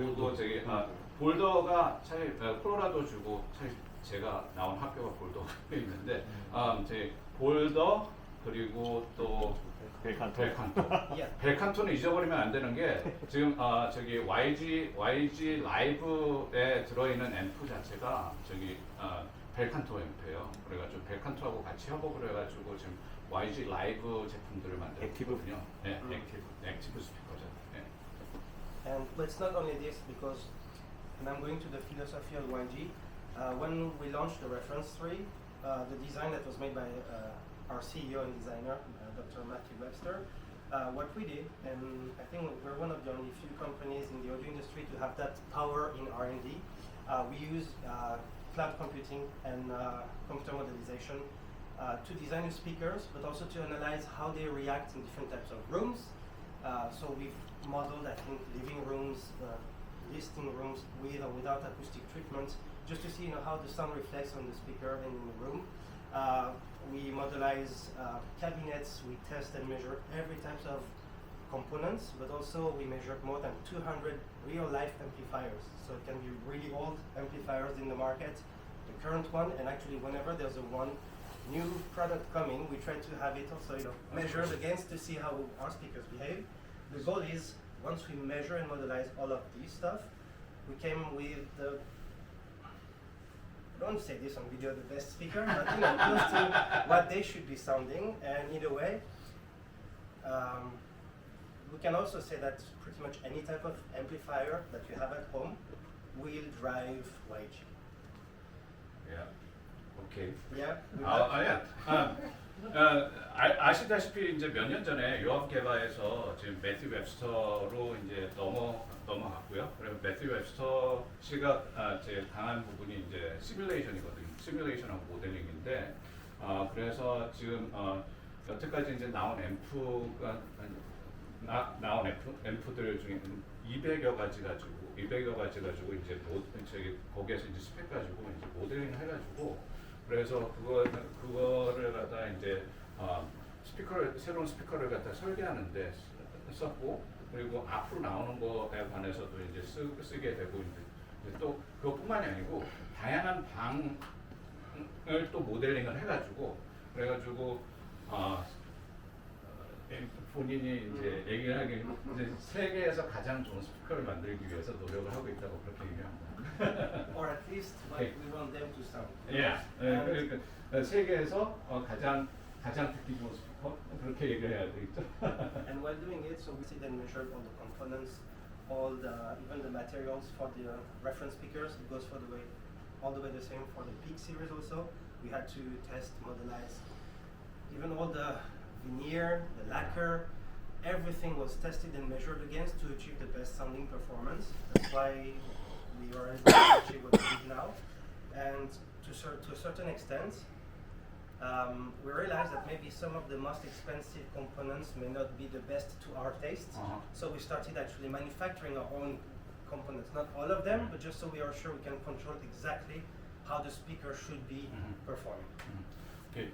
그리고 저기 아, 볼더가 차이 아, 콜로라도 주고 차이 제가 나온 학교가 볼더가 있는데 음, 제 볼더 그리고 또 벨칸토. 벨칸토. Yeah. 벨칸토 는 잊어버리면 안 되는 게 지금 아 저기 YG YG 라이브에 들어있는 앰프 자체가 저기 아, 벨칸토 앰프예요. 그래가지고 벨칸토하고 같이 협업을 해가지고 지금 YG 라이브 제품들을 만들고 액티브? 있거든요. 네, 액티브 액티브 스피커죠. 네. And but it's not only this because, and I'm going to the philosophy of YG. Uh, when we launched the reference three, uh, the design that was made by uh, our CEO and designer, uh, Dr. Matthew Webster, uh, what we did, and I think we're one of the only few companies in the audio industry to have that power in R&D. Uh, we use cloud computing and computer modelization to design speakers, but also to analyze how they react in different types of rooms. So we've modeled, I think, living rooms, uh, listing rooms with or without acoustic treatments, just to see you know, how the sound reflects on the speaker and in the room. Uh, we modelize uh, cabinets, we test and measure every type of components, but also we measured more than 200 real-life amplifiers. So it can be really old amplifiers in the market, the current one, and actually whenever there's a one new product coming, we try to have it also you know measured against to see how our speakers behave the goal is once we measure and modelize all of this stuff, we came with the don't say this on video the best speaker, but you know close to what they should be sounding. And in a way, um, we can also say that pretty much any type of amplifier that you have at home will drive YG. Yeah. Okay. Yeah. Oh, oh, uh, uh, yeah. 아, 아, 아, 아시다시피 이제 몇 년 전에 유학 개발에서 지금 매튜 웹스터로 이제 넘어 넘어갔고요. 그리고 매튜 웹스터 씨가 아, 제 강한 부분이 이제 시뮬레이션이거든요. 시뮬레이션하고 모델링인데, 아, 그래서 지금 어, 여태까지 이제 나온 앰프가 나, 나온 앰프, 앰프들 중에 200여 가지 가지고 200여 가지 가지고 이제 모, 저기 거기에서 이제 스펙 가지고 이제 모델링 해가지고 그래서 그거 그거를 갖다 이제 어, 스피커를 새로운 스피커를 갖다 설계하는데 쓰- 썼고 그리고 앞으로 나오는 거에 관해서도 이제 쓰, 쓰게 되고 이제, 또 그것뿐만이 아니고 다양한 방을 또 모델링을 해가지고 그래가지고 어, 예, 본인이 이제 얘기를 하기 이제 세계에서 가장 좋은 스피커를 만들기 위해서 노력을 하고 있다고 그렇게 얘기합니다. or at least Okay. we want them to sound. 예. 예, 그러니까 세계에서 어, 가장 가장 듣기 좋은 스피커 그렇게 얘기를 해야 되겠죠. And while doing it, so we sit and measured all the components, all the even the materials for the uh, reference speakers. It goes for the way, all the way the same for the Peak series also. We had to test, modelize, even all the veneer, the lacquer, everything was tested and measured against to achieve the best sounding performance. That's why we are able to achieve what we did now. And to, cer- to a certain extent, um, we realized that maybe some of the most expensive components may not be the best to our taste. Uh-huh. So we started actually manufacturing our own components, not all of them, but just so we are sure we can control exactly how the speaker should be mm-hmm. performing. Mm-hmm.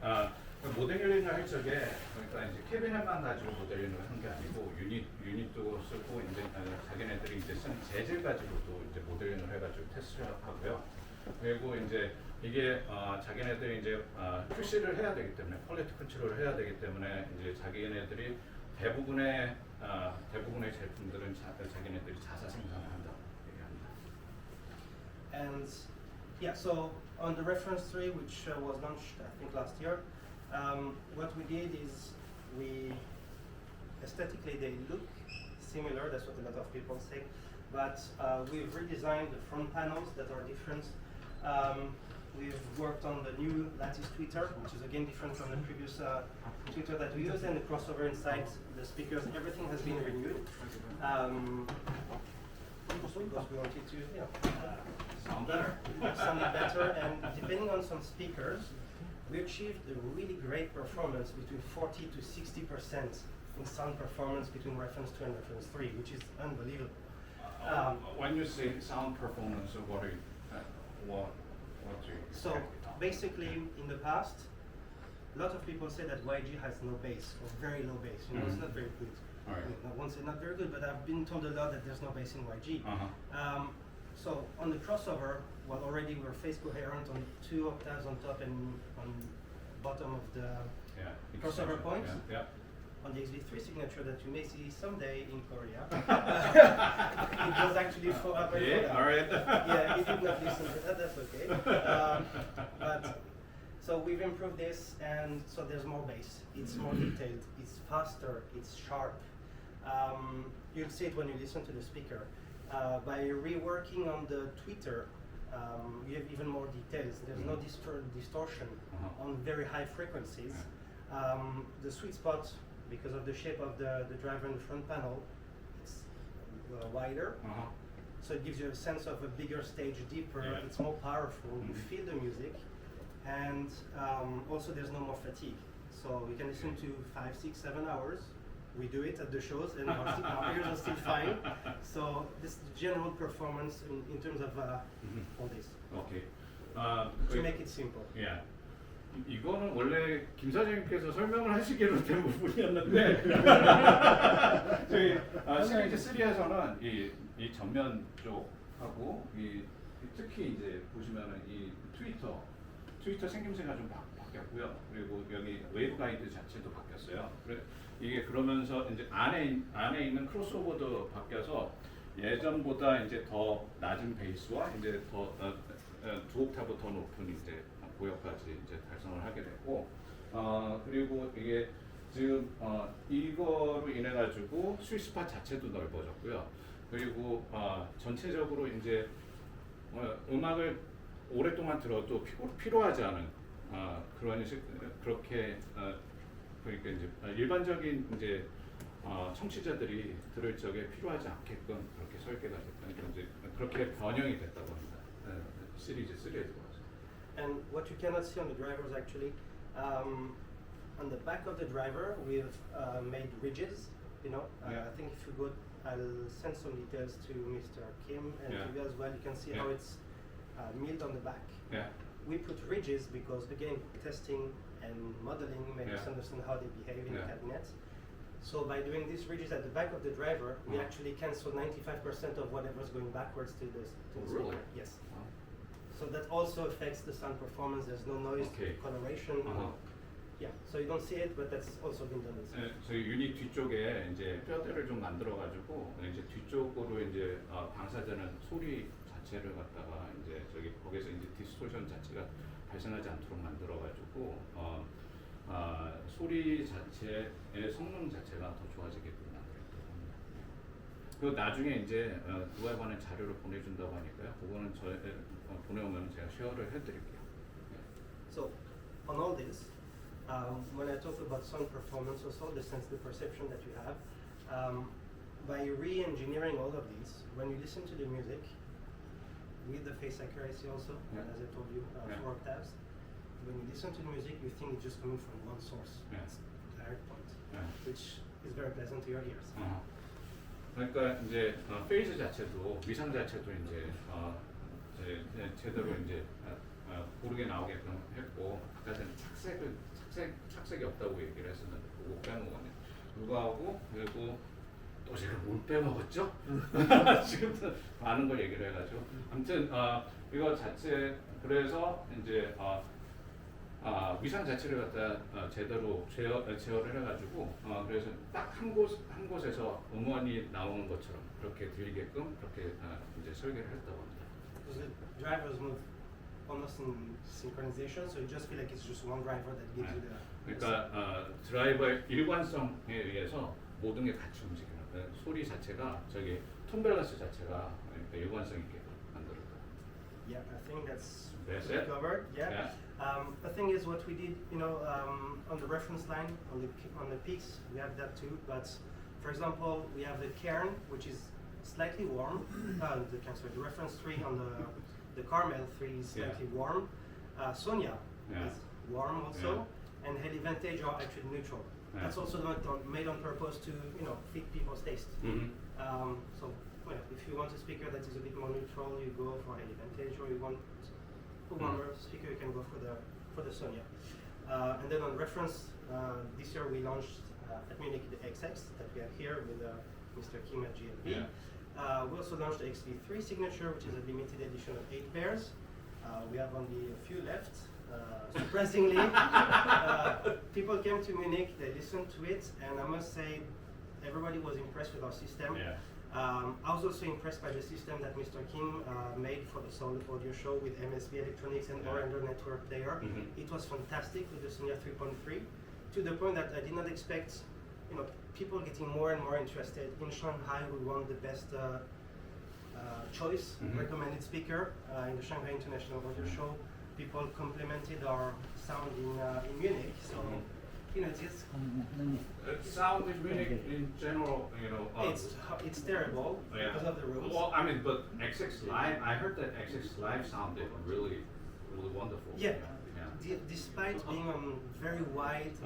아, 그 모델링을 할 적에 그러니까 이제 캐비넷만 가지고 모델링을 한 게 아니고 유닛 유닛도 쓰고 이제 아, 자기네들이 이제 쓰는 재질 가지고도 이제 모델링을 해가지고 테스트를 하고요. 그리고 이제 이게 어, 자기네들이 이제 어, QC를 해야 되기 때문에 퀄리티 컨트롤을 해야 되기 때문에 이제 자기네들이 대부분의 어, 대부분의 제품들은 자, 자기네들이 자사 생산을 한다고 얘기합니다. And yeah, so on the reference 3, which uh, was launched, I think, last year, um, what we did is we aesthetically they look similar, that's what a lot of people say, but uh, we've redesigned the front panels that are different. Um, we've worked on the new lattice tweeter, which is again different from the previous uh, tweeter that we used, and the crossover inside the speakers. Everything has been renewed. Um, we wanted to, you know, uh, Sound better. better, and depending on some speakers, we achieved a really great performance between 40 to 60 percent in sound performance between reference 2 and reference 3, which is unbelievable. Um, when you say sound performance, what are you, uh, what, what do you So basically, in the past, a lot of people say that YG has no bass or very low bass. You know, it's Mhm. not very good. All right. I won't say not very good, but I've been told a lot that there's no bass in YG. Uh-huh. Um, so on the crossover, well, already we're phase coherent on two octaves on top and on bottom of the Yeah. Crossover points? Yeah. on the XV3 signature that you may see someday in Korea. it was actually for up yeah. and Yeah. All right. yeah, he did not listen to that. That's okay. Um, but so we've improved this, and so there's more bass. It's more detailed. It's faster. It's sharp. Um, you'll see it when you listen to the speaker. Uh, by reworking on the tweeter, um, you have even more details. There's no distor- distortion Uh-huh. on very high frequencies. Um, the sweet spot, because of the shape of the, the driver in the front panel, it's uh, wider. Uh-huh. So it gives you a sense of a bigger stage, deeper. Yeah. It's more powerful. You Mhm. feel the music, and um, also there's no more fatigue. So we can listen to five, six, seven hours. We do it at the shows, and our, our ears are still fine. So this is the general performance in, in terms of uh, Mhm. all this. 오케이. 아, To 그- make it simple. 예. 이- 이거는 원래 김 사장님께서 설명을 하시기로 된 부분이었는데 저희 아, 시그니처 3에서는 이, 이 전면 쪽하고 이, 이 특히 이제 보시면은 이 트위터 트위터 생김새가 좀 바, 바뀌었고요. 그리고 여기 웨이브 가이드 자체도 바뀌었어요. 그래, 이게 그러면서 이제 안에 있- 안에 있는 크로스오버도 바뀌어서 예전보다 이제 더 낮은 베이스와 이제 더 어, 어, 두 옥타브 더 높은 이제 고역까지 이제 달성을 하게 됐고 어 그리고 이게 지금 어 이거로 인해 가지고 스위스파 자체도 넓어졌고요. 그리고 어 전체적으로 이제 어, 음악을 오랫동안 들어도 피고, 필요하지 않은 어, 그런 식 그렇게 어, 그러니까 이제 일반적인 이제 어, 청취자들이 들을 적에 필요하지 않게끔 그렇게 설계가 됐다. 그러니까 이제 그렇게 변형이 됐다고 합니다. 네, 시리즈 3에 들어와서. And what you cannot see on the drivers actually, um, on the back of the driver we've uh, made ridges. You know, uh, Yeah. I think if you go, I'll send some details to Mr. Kim and Yeah. to you as well. You can see how Yeah. it's uh, milled on the back. Yeah. We put ridges because again, testing and modeling makes us Yeah. understand how they behave in Yeah. the cabinet. So by doing these ridges at the back of the driver, we Uh-huh. actually cancel 95% of whatever's going backwards to the, to the Really? speaker. Yes. 어. So that also affects the sound performance. There's no noise, Okay. coloration. Uh-huh. Yeah. So you don't see it, but that's also been done. in 네, 저희 유닛 뒤쪽에 이제 뼈대를 좀 만들어 가지고 이제 뒤쪽으로 이제 어, 방사되는 소리 자체를 갖다가 이제 저기 거기서 이제 디스토션 자체가 발생하지 않도록 만들어 가지고 어, 아, 소리 자체의 성능 자체가 더 좋아지게끔 만들었다고 합니다. 그 나중에 이제 어, 그거에 관한 자료를 보내준다고 하니까요. 그거는 저 어, 보내오면 제가 쉐어를 해드릴게요. 네. So on all this, um, when I talk about sound performance, also the sense, the perception that you have, um, by re-engineering all of these, when you listen to the music, with the face accuracy also, Yeah. as I told you, uh, Yeah. four octaves, when you listen to the music, you think it's just coming from one source. Yeah. It's direct point, 네. which is very pleasant to your ears. 어. 그러니까 이제 어, 페이즈 자체도 위상 자체도 이제 어, 이제 이제 제대로 이제 어, 어, 고르게 나오게끔 했고 아까 전에 착색을 착색 착색이 없다고 얘기를 했었는데 그거 빼먹었네. 불구하고 그리고 또 제가 뭘 빼먹었죠? 지금도 많은 걸 얘기를 해가지고 아무튼 어, 이거 자체 그래서 이제 어, 아, 위상 자체를 갖다 어, 제대로 제어, 어, 제어를 해가지고 어, 그래서 딱 한 곳 한 곳에서 음원이 나오는 것처럼 그렇게 들리게끔 그렇게 어, 이제 설계를 했다고 합니다. Because the drivers move almost in synchronization, so you just feel like it's just one driver that gives you the. the 그러니까 어, 드라이버의 일관성에 의해서 모든 게 같이 움직이는 그 소리 자체가 저기 톤 밸런스 자체가 그러니까 일관성 있게 만들었다. Yeah, I think that's, That's pretty it? covered. Yeah. Yeah. Um, the thing is, what we did, you know, um, on the reference line on the pe- on the peaks, we have that too. But for example, we have the cairn, which is slightly warm. uh, the cairn, sorry, the reference three on the the Carmel three is Yeah. slightly warm. Uh, Sonia Yeah. is warm also, and Heli Vantage are actually neutral. That's also not on, made on purpose to you know fit people's taste. 음. Um, so, well, if you want a speaker that is a bit more neutral, you go for an Vantage, or you want a warmer speaker, you can go for the for the Sonia. Uh, and then on reference, uh, this year we launched uh, at Munich the XX that we have here with uh, Mr. Kim at GLP. Yeah. Uh, we also launched the XV3 signature, which is a limited edition of eight pairs. Uh, we have only a few left. Uh, surprisingly, uh, people came to Munich, they listened to it, and I must say, everybody was impressed with our system. Yeah. Um, I was also impressed by the system that Mr. Kim uh, made for the Soul Audio Show with MSB Electronics and Yeah. Orander Network there. Mhm. It was fantastic with the Sonia 3.3 to the point that I did not expect, you know, people getting more and more interested. In Shanghai, we won the best uh, uh, choice Mhm. recommended speaker uh, in the Shanghai International Audio Mhm. Show. People complimented our sound in, uh, in Munich. So, Mhm. you know, it's, it's Uh, sound in Munich in general, you know. uh, it's it's terrible yeah. because of the rules. Well, I mean, but XX Live, I heard that XX Live sounded really, really wonderful. Yeah. Yeah. D- despite being on very wide, Uh-huh.